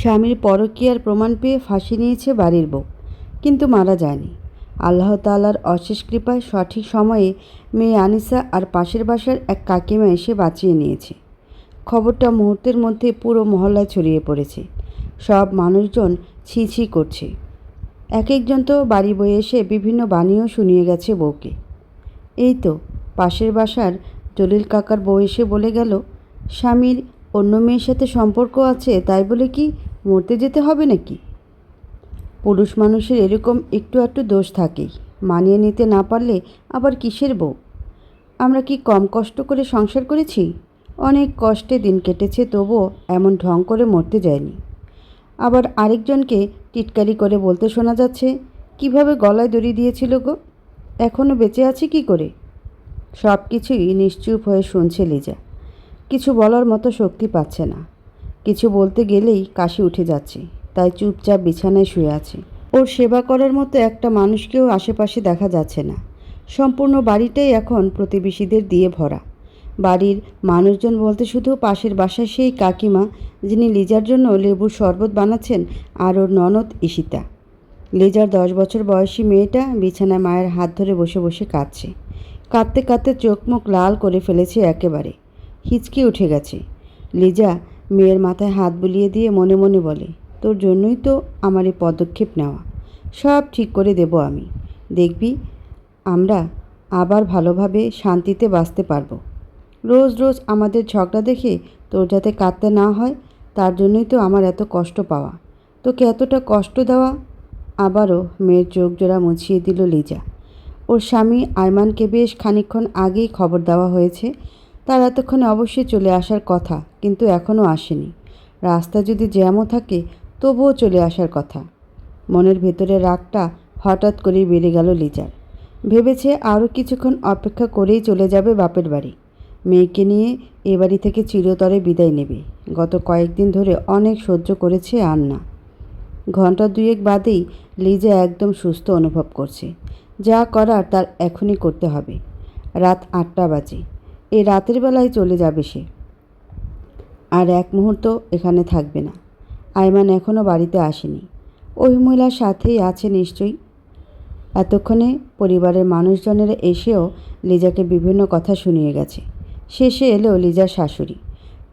স্বামীর পরকীয়ার প্রমাণ পেয়ে ফাঁসি নিয়েছে বাড়ির বউ। কিন্তু মারা যায়নি। আল্লাহ তাআলার অশেষ কৃপায় সঠিক সময়ে মেয়ে আনিসা আর পাশের বাসার এক কাকিমা এসে বাঁচিয়ে নিয়েছে। খবরটা মুহূর্তের মধ্যে পুরো মহল্লায় ছড়িয়ে পড়েছে। সব মানুষজন ছি ছি করছে। এক একজন তো বাড়ি বয়ে এসে বিভিন্ন বাণীও শুনিয়ে গেছে বউকে। এই তো পাশের বাসার জলিল কাকার বউ এসে বলে গেল, স্বামীর অন্য মেয়ের সাথে সম্পর্ক আছে, তাই বলে কি মরতে যেতে হবে নাকি? পুরুষ মানুষের এরকম একটু একটু দোষ থাকেই। মানিয়ে নিতে না পারলে আবার কিসের বউ? আমরা কি কম কষ্ট করে সংসার করেছি? অনেক কষ্টে দিন কেটেছে, তবুও এমন ঢং করে মরতে যায়নি। আবার আরেকজনকে টিটকারি করে বলতে শোনা যাচ্ছে, কীভাবে গলায় দড়ি দিয়েছিল গো? এখনও বেঁচে আছে কি করে? সব কিছুই নিশ্চুপ হয়ে শুনছে লিজা। কিছু বলার মতো শক্তি পাচ্ছে না। কিছু বলতে গেলেই কাশি উঠে যাচ্ছে, তাই চুপচাপ বিছানায় শুয়ে আছে। ওর সেবা করার মতো একটা মানুষকেও আশেপাশে দেখা যাচ্ছে না। সম্পূর্ণ বাড়িটাই এখন প্রতিবেশীদের দিয়ে ভরা। বাড়ির মানুষজন বলতে শুধু পাশের বাসায় সেই কাকিমা, যিনি লিজার জন্য লেবুর শরবত বানাচ্ছেন, আর ওর ননদ ঈশিতা। লিজার দশ বছর বয়সী মেয়েটা বিছানায় মায়ের হাত ধরে বসে বসে কাঁদছে। কাঁদতে কাঁদতে চোখ মুখ লাল করে ফেলেছে একেবারে। হিচকি উঠে গেছে। লিজা মেয়ের মাথায় হাত বুলিয়ে দিয়ে মনে মনে বলে, তোর জন্যই তো আমার এই পদক্ষেপ নেওয়া। সব ঠিক করে দেব আমি। দেখবি, আমরা আবার ভালোভাবে শান্তিতে বাঁচতে পারব। রোজ রোজ আমাদের ঝগড়া দেখে তোর যাতে কাঁদতে না হয়, তার জন্যই তো আমার এত কষ্ট পাওয়া। তোকে এতটা কষ্ট দেওয়া? আবারও মেয়ের চোখ জোড়া মুছিয়ে দিল লিজা। ওর স্বামী আয়মানকে বেশ খানিকক্ষণ আগেই খবর দেওয়া হয়েছে তার এতক্ষণে অবশ্যই চলে আসার কথা, কিন্তু এখনও আসেনি। রাস্তা যদি জ্যামও থাকে, তবুও চলে আসার কথা। মনের ভেতরে রাগটা হঠাৎ করেই বেড়ে গেল লিজার। ভেবেছে আরও কিছুক্ষণ অপেক্ষা করেই চলে যাবে বাপের বাড়ি। মেয়েকে নিয়ে এ বাড়ি থেকে চিরতরে বিদায় নেবে। গত কয়েকদিন ধরে অনেক সহ্য করেছে আর না ঘণ্টা দুয়েক বাদেই লিজা একদম সুস্থ অনুভব করছে। যা করার তার এখনই করতে হবে। রাত আটটা বাজে। এই রাতের বেলায় চলে যাবে সে। আর এক মুহূর্ত এখানে থাকবে না। আয়মান এখনও বাড়িতে আসেনি। ওই মহিলার সাথেই আছে নিশ্চয়ই। এতক্ষণে পরিবারের মানুষজনেরা এসেও লিজাকে বিভিন্ন কথা শুনিয়ে গেছে। শেষে এলো লিজার শাশুড়ি।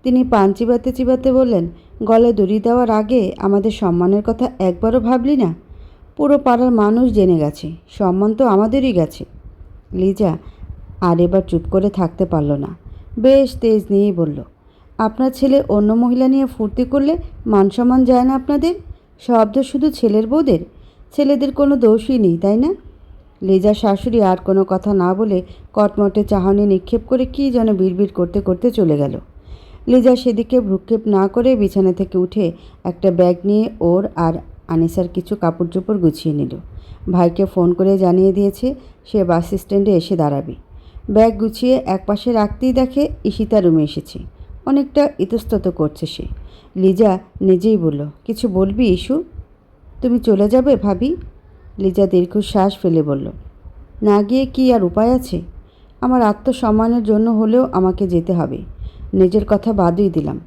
তিনি পান চিবাতে চিবাতে বললেন গলে দড়ি দেওয়ার আগে আমাদের সম্মানের কথা একবারও ভাবলি না? পুরো পাড়ার মানুষ জেনে গেছে। সম্মান তো আমাদেরই গেছে। লিজা আর এবার চুপ করে থাকতে পারল না। বেশ তেজ নিয়েই বলল, আপনার ছেলে অন্য মহিলা নিয়ে ফুর্তি করলে মান সম্মান যায় না আপনাদের? শব্দ শুধু ছেলের বউদের? ছেলেদের কোনো দোষই নেই, তাই না? লিজার শাশুড়ি আর কোনো কথা না বলে কটমটে চাহনি নিক্ষেপ করে কী যেন বিড়বিড় করতে করতে চলে গেল। লেজা সেদিকে ভ্রুক্ষেপ না করে বিছানা থেকে উঠে একটা ব্যাগ নিয়ে ওর আর আনিসার কিছু কাপড় চোপড় গুছিয়ে নিল। ভাইকে ফোন করে জানিয়ে দিয়েছে, সে বাস স্ট্যান্ডে এসে দাঁড়াবে। ব্যাগ গুছিয়ে একপাশে রাখতেই দেখে ঈশিতা রুমে এসেছে। অনেকটা ইতস্তত করছে সে। লিজা নিজেই বলল, কিছু বলবি ইস্যু তুমি চলে যাবে ভাবি? লিজা দীর্ঘশ্বাস ফেলে বলল, না গিয়ে কি আর উপায় আছে? আমার আত্মসম্মানের জন্য হলেও আমাকে যেতে হবে। নিজের কথা বাদই দিলাম।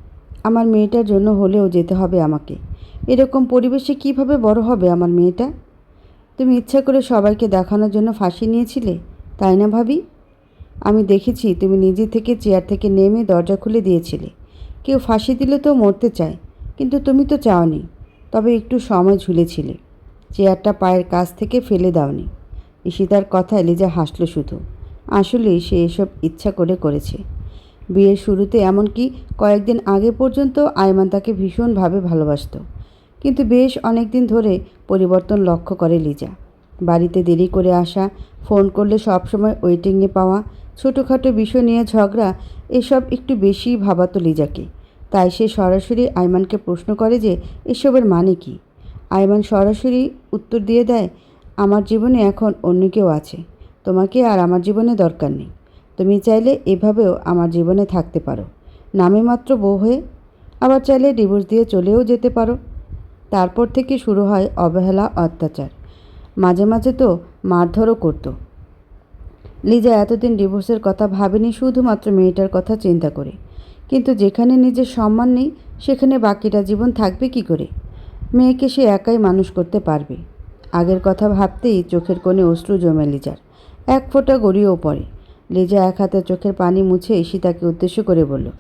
আমার মেয়েটার জন্য হলেও যেতে হবে আমাকে। এরকম পরিবেশে কীভাবে বড় হবে আমার মেয়েটা? তুমি ইচ্ছা করে সবাইকে দেখানোর জন্য ফাঁসি নিয়েছিলে, তাই না ভাবি? আমি দেখেছি তুমি নিজে থেকে চেয়ার থেকে নেমে দরজা খুলে দিয়েছিলে। কেউ ফাঁসি দিলে তো মরতে চায়, কিন্তু তুমি তো চাওনি, তবে একটু সময় ঝুলেছিলে। চেয়ারটা পায়ের কাছ থেকে ফেলে দাওনি। ঈশিতার কথায় লিজা হাসল শুধু। আসলে সে এসব ইচ্ছা করে করেছে। বিয়ের শুরুতে এমনকি কয়েকদিন আগে পর্যন্ত আয়মান তাকে ভীষণভাবে ভালোবাসত। কিন্তু বেশ অনেক দিন ধরে পরিবর্তন লক্ষ্য করে লিজা। বাড়িতে দেরি করে আসা, ফোন করলে সবসময় ওয়েটিংয়ে পাওয়া, ছোটোখাটো বিষয় নিয়ে ঝগড়া, এসব একটু বেশিই ভাবাতো লিজাকে। তাই সে সরাসরি আয়মানকে প্রশ্ন করে যে, এসবের মানে কি? আয়মান সরাসরি উত্তর দিয়ে দেয়, আমার জীবনে এখন অন্য কেউ আছে। তোমাকে আর আমার জীবনে দরকার নেই। তুমি চাইলে এভাবেও আমার জীবনে থাকতে পারো। নামে মাত্র বউ হয়ে আবার চাইলে ডিভোর্স দিয়ে চলেও যেতে পারো। তারপর থেকে শুরু হয় অবহেলা, অত্যাচার। মাঝে মাঝে তো মারধরও করতো। লিজা এতদিন ডিভোর্সের কথা ভাবেনি, শুধুমাত্র মেয়েটার কথা চিন্তা করে। কিন্তু যেখানে নিজের সম্মান নেই, সেখানে বাকিটা জীবন থাকবে কি করে? মেয়েকে সে একাই মানুষ করতে পারবে। আগের কথা ভাবতেই চোখের কোণে অশ্রু জমে লিজার। এক ফোঁটা গড়িয়েও পড়ে। লিজা এক হাতে চোখের পানি মুছে ঈশিতাকে উদ্দেশ্য করে বলল,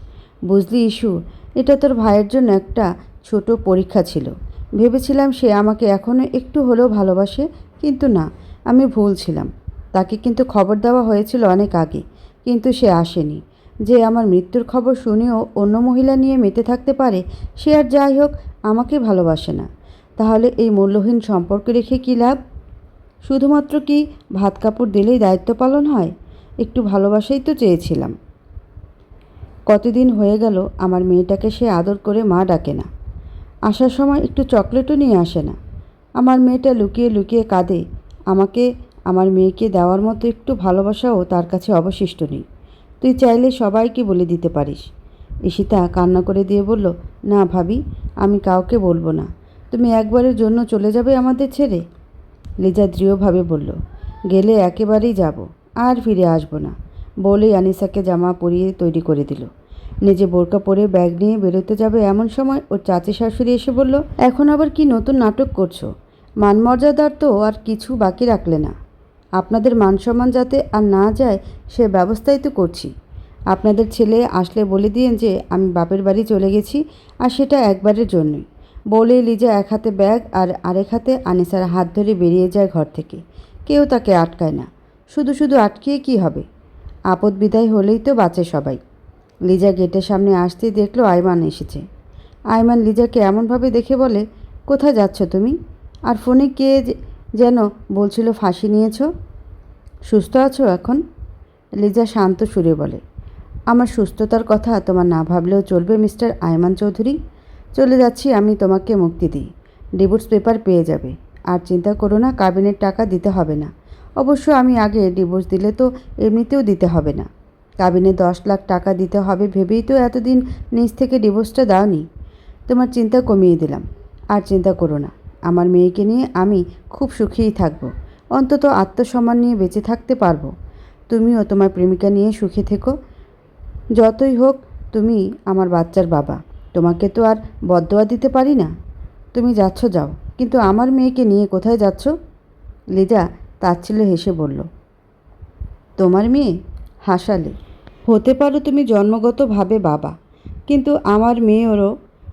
বুঝলি ইস্যু এটা তোর ভাইয়ের জন্য একটা ছোট পরীক্ষা ছিল। ভেবেছিলাম সে আমাকে এখনও একটু হলেও ভালোবাসে, কিন্তু না, আমি ভুল ছিলাম। তাকে কিন্তু খবর দেওয়া হয়েছিল অনেক আগে, কিন্তু সে আসেনি। যে আমার মৃত্যুর খবর শুনেও অন্য মহিলা নিয়ে মেতে থাকতে পারে, সে আর যাই হোক, আমাকে ভালোবাসে না। তাহলে এই মূল্যহীন সম্পর্ক রেখে কী লাভ? শুধুমাত্র কি ভাত কাপড় দিলেই দায়িত্ব পালন হয়? একটু ভালোবাসাই তো চেয়েছিলাম। কতদিন হয়ে গেল, আমার মেয়েটাকে সে আদর করে মা ডাকে না। আসার সময় একটু চকলেটও নিয়ে আসে না। আমার মেয়েটা লুকিয়ে লুকিয়ে কাঁদে। আমাকে, আমার মেয়েকে দেওয়ার মতো একটু ভালোবাসাও তার কাছে অবশিষ্ট নেই। তুই চাইলে সবাইকে বলে দিতে পারিস। ঈশিতা কান্না করে দিয়ে বলল, না ভাবি, আমি কাউকে বলব না। তুমি একবারের জন্য চলে যাবে আমাদের ছেড়ে? লিজা দৃঢ়ভাবে বলল, গেলে একেবারেই যাব, আর ফিরে আসব না। বলেই আনিসাকে জামা পরিয়ে তৈরি করে দিল। নিজে বোরকা পরে ব্যাগ নিয়ে বেরোতে যাবে এমন সময় ওর চাচি শাশুড়ি এসে বলল, এখন আবার কি নতুন নাটক করছ? মান মর্যাদার তো আর কিছু বাকি রাখলে না। আপনাদের মান সম্মান যাতে আর না যায়, সে ব্যবস্থাই তো করছি। আপনাদের ছেলে আসলে বলে দিয়েন যে আমি বাপের বাড়ি চলে গেছি আর সেটা একবারের জন্যই। বলে লিজা এক হাতে ব্যাগ আর আরেক হাতে আনিসার হাত ধরে বেরিয়ে যায় ঘর থেকে। কেউ তাকে আটকায় না। শুধু শুধু আটকিয়ে কি হবে? আপদ বিদায় হলেই তো বাঁচে সবাই। লিজা গেটের সামনে আসতেই দেখল আইমান এসেছে। আইমান লিজাকে এমনভাবে দেখে বলে, কোথায় যাচ্ছ তুমি? আর ফোনে কে যেন বলছিল ফাঁসি নিয়েছ? সুস্থ আছো এখন? লিজা শান্ত সুরে বলে, আমার সুস্থতার কথা তোমার না ভাবলেও চলবে মিস্টার আয়মান চৌধুরী? চলে যাচ্ছি আমি তোমাকে মুক্তি দিই। ডিভোর্স পেপার পেয়ে যাবে। আর চিন্তা করো না, কাবিনের টাকা দিতে হবে না। অবশ্য আমি আগে ডিভোর্স দিলে তো এমনিতেও দিতে হবে না। কাবিনে দশ লাখ টাকা দিতে হবে ভেবেই তো এতদিন নিজ থেকে ডিভোর্সটা দাওনি। তোমার চিন্তা কমিয়ে দিলাম। আর চিন্তা করো না, আমার মেয়েকে নিয়ে আমি খুব সুখেই থাকব। অন্তত আত্মসম্মান নিয়ে বেঁচে থাকতে পারব। তুমিও তোমার প্রেমিকা নিয়ে সুখে থেকো। যতই হোক, তুমি আমার বাচ্চার বাবা। তোমাকে তো আর বদোয়া দিতে পারি না। তুমি যাচ্ছ, যাও। কিন্তু আমার মেয়েকে নিয়ে কোথায় যাচ্ছ? লিজা তাচ্ছিল্য হেসে বলল, তোমার মেয়ে হাসালে। হতে পারো তুমি জন্মগতভাবে বাবা, কিন্তু আমার মেয়েরও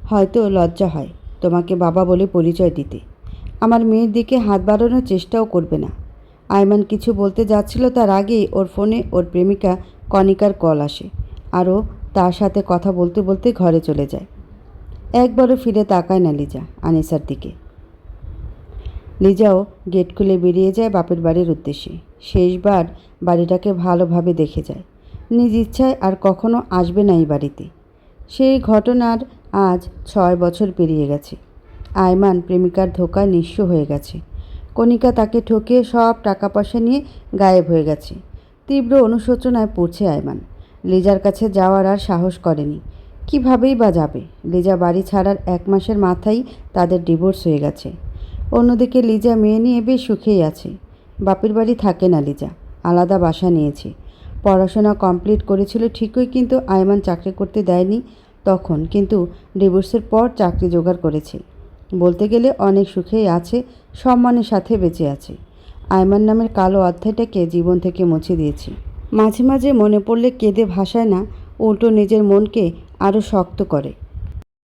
হয়তো লজ্জা হয় তোমাকে বাবা বলে পরিচয় দিতে। আমার মেয়ের দিকে হাত বাড়ানোর চেষ্টাও করবে না। আয়মান কিছু বলতে যাচ্ছিল তার আগেই ওর ফোনে ওর প্রেমিকা কনিকার কল আসে আরও তার সাথে কথা বলতে বলতে ঘরে চলে যায়। একবারও ফিরে তাকায় না লিজা, আনিসার দিকে। লিজাও গেট খুলে বেরিয়ে যায় বাপের বাড়ির উদ্দেশ্যে। শেষবার বাড়িটাকে ভালোভাবে দেখে যায়। নিজ ইচ্ছায় আর কখনো আসবে না এই বাড়িতে। সেই ঘটনার আজ ছয় বছর পেরিয়ে গেছে। আয়মান প্রেমিকার ধোকায় নিঃস্ব হয়ে গেছে। কণিকা তাকে ঠকিয়ে সব টাকা পয়সা নিয়ে গায়েব হয়ে গেছে। তীব্র অনুশোচনায় পড়ছে আয়মান। লেজার কাছে যাওয়ার আর সাহস করেনি। কিভাবেই বা যাবে? লিজা বাড়ি ছাড়ার এক মাসের মাথায় তাদের ডিভোর্স হয়ে গেছে। অন্যদিকে লিজা মেয়ে নিয়ে বেশ সুখেই আছে। বাপের বাড়ি থাকে না লিজা। আলাদা বাসা নিয়েছে। পড়াশোনা কমপ্লিট করেছিল ঠিকই, কিন্তু আয়মান চাকরি করতে দেয়নি তখন, কিন্তু ডিভোর্সের পর চাকরি জোগাড় করেছে। বলতে গেলে অনেক সুখেই আছে, সম্মানের সাথে বেঁচে আছে। আয়মান নামের কালো অধ্যায়টাকে জীবন থেকে মুছে দিয়েছে। মাঝে মাঝে মনে পড়লে কেঁদে ভাসায় না, উল্টো নিজের মনকে আরও শক্ত করে।